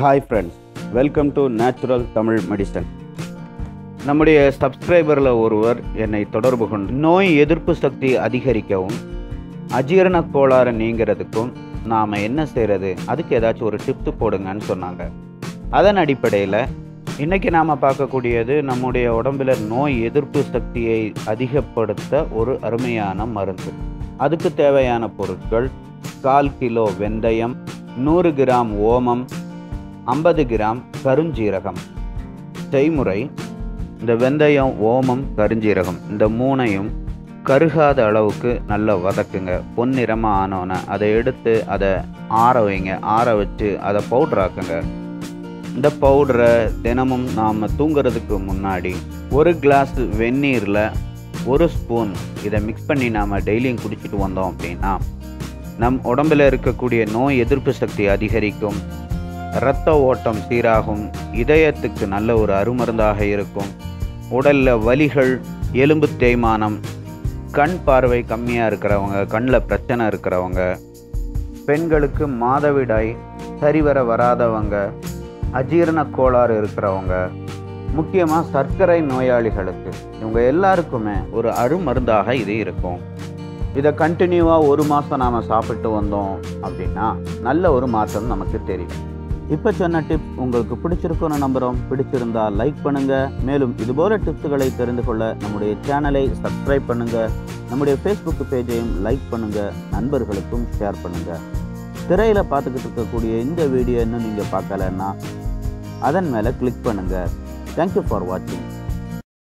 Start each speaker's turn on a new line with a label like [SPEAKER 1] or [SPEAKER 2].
[SPEAKER 1] Hi friends welcome to natural Tamil medicine நம்முடைய சப்ஸ்கிரைபரில் ஒருவர் என்னை தொடர்பு கொண்டு நோய் எதிர்ப்பு சக்தி அதிகரிக்கவும் அஜீரண கோளாறு நீங்கிறதுக்கும் நாம் என்ன செய்கிறது அதுக்கு ஏதாச்சும் ஒரு டிப்ஸ் போடுங்கன்னு சொன்னாங்க. அதன் அடிப்படையில் இன்றைக்கி நாம் பார்க்கக்கூடியது நம்முடைய உடம்பில் நோய் எதிர்ப்பு சக்தியை அதிகப்படுத்த ஒரு அருமையான மருந்து. அதுக்கு தேவையான பொருட்கள் கால் கிலோ வெந்தயம் நூறு கிராம் ஓமம் ஐம்பது கிராம் கருஞ்சீரகம். செய்முறை இந்த வெந்தயம் ஓமம் கருஞ்சீரகம் இந்த மூணையும் கருகாத அளவுக்கு நல்லா வதக்குங்க. பொன்னிறமாக ஆனோன்னே அதை எடுத்து அதை ஆற வைங்க. ஆற வச்சு அதை பவுட்ராக்குங்க இந்த பவுடரை தினமும் நாம் தூங்குறதுக்கு முன்னாடி ஒரு கிளாஸ் வெந்நீரில் ஒரு ஸ்பூன் இதை மிக்ஸ் பண்ணி நாம் டெய்லியும் குடிச்சிட்டு வந்தோம் அப்படின்னா நம் உடம்பில் இருக்கக்கூடிய நோய் எதிர்ப்பு சக்தி அதிகரிக்கும். இரத்த ஓட்டம் சீராகும் இதயத்துக்கு நல்ல ஒரு அருமருந்தாக இருக்கும். உடலில் வலிகள் எலும்பு தேய்மானம் கண் பார்வை கம்மியாக இருக்கிறவங்க கண்ணில் பிரச்சனை இருக்கிறவங்க பெண்களுக்கு மாதவிடாய் சரிவர வராதவங்க அஜீரண கோளாறு இருக்கிறவங்க முக்கியமாக சர்க்கரை நோயாளிகளுக்கு இவங்க எல்லாருக்குமே ஒரு அருமருந்தாக இது இருக்கும். இதை கண்டினியூவாக ஒரு மாதம் நாம் சாப்பிட்டு வந்தோம் அப்படின்னா நல்ல ஒரு மாற்றம் நமக்கு தெரியும். இப்போ சொன்ன டிப்ஸ் உங்களுக்கு பிடிச்சிருக்கும்னு நம்புகிறோம் பிடிச்சிருந்தா லைக் பண்ணுங்கள் மேலும் இதுபோல டிப்ஸுகளை தெரிந்து கொள்ள நம்முடைய சேனலை சப்ஸ்கிரைப் பண்ணுங்கள் நம்முடைய ஃபேஸ்புக் பேஜையும் லைக் பண்ணுங்கள் நண்பர்களுக்கும் ஷேர் பண்ணுங்கள் திரையில் பார்த்துக்கிட்டு இருக்கக்கூடிய இந்த வீடியோ இன்னும் நீங்கள் பார்க்கலன்னா அதன் மேலே கிளிக் பண்ணுங்கள் தேங்க்யூ ஃபார் வாட்சிங்